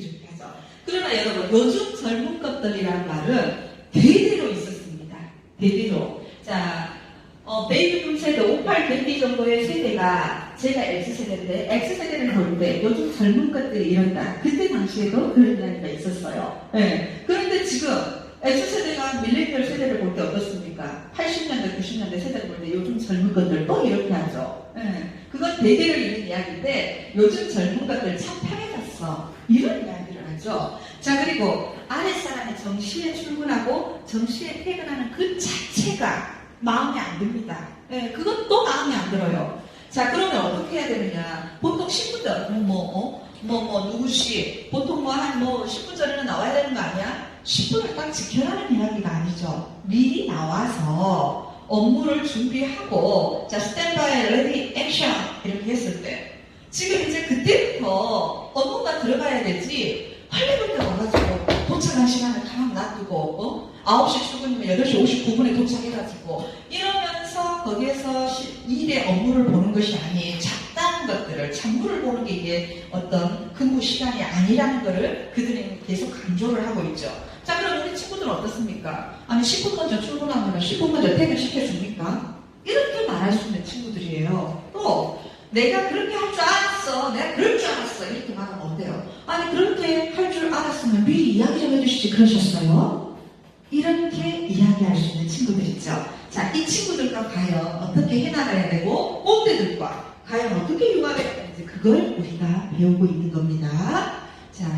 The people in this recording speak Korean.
이렇게 하죠. 그러나 여러분, 요즘 젊은 것들이라는 말은 대대로 있었습니다. 대대로. 자, 어, 베이비붐 세대, 58 밴디 정도의 세대가 제가 X세대인데, 볼때 요즘 젊은 것들이 이런다. 그때 당시에도 그런 이야기가 있었어요. 예. 그런데 지금 X세대가 밀레니얼 세대를 볼 때 어떻습니까? 80년대, 90년대 세대를 볼 때 요즘 젊은 것들 또 이렇게 하죠. 예. 그건 대대로 있는 이야기인데 요즘 젊은 것들 참 편해졌어. 이런 하죠. 자, 그리고 아랫사람이 정시에 출근하고 정시에 퇴근하는 그 자체가 마음에 안 듭니다. 예, 그건 또 마음에 안 들어요. 자, 그러면 어떻게 해야 되느냐. 보통 10분 뭐, 뭐, 어? 뭐, 뭐, 누구시, 보통 뭐 한 뭐 10분 전에는 나와야 되는 거 아니야? 10분을 딱 지켜라는 이야기가 아니죠. 미리 나와서 업무를 준비하고, 자, 스탠바이, 레디, 액션, 이렇게 했을 때, 지금 이제 그때부터 업무가 들어가야 되지, 시간을 가만 놔두고, 어? 9시 출근이면 8시 59분에 도착해가지고, 이러면서 거기에서 시- 일의 업무를 보는 것이 아닌 잡다한 것들을, 잡무를 보는 게 이게 어떤 근무 시간이 아니라는 것을 그들은 계속 강조를 하고 있죠. 자, 그럼 우리 친구들은 어떻습니까? 아니, 10분 먼저 출근하면 10분 먼저 퇴근시켜줍니까? 이렇게 말할 수 있는 친구들이에요. 또, 내가 그렇게 할 줄 알았어. 내가 그럴 줄 알았어. 이렇게 그렇게 알았으면 미리 이야기 좀 해주시지 그러셨어요? 이렇게 이야기할 수 있는 친구들 있죠. 자, 이 친구들과 과연 어떻게 해나가야 되고, 꼰대들과 과연 어떻게 융화해야 되는지 그걸 우리가 배우고 있는 겁니다. 자,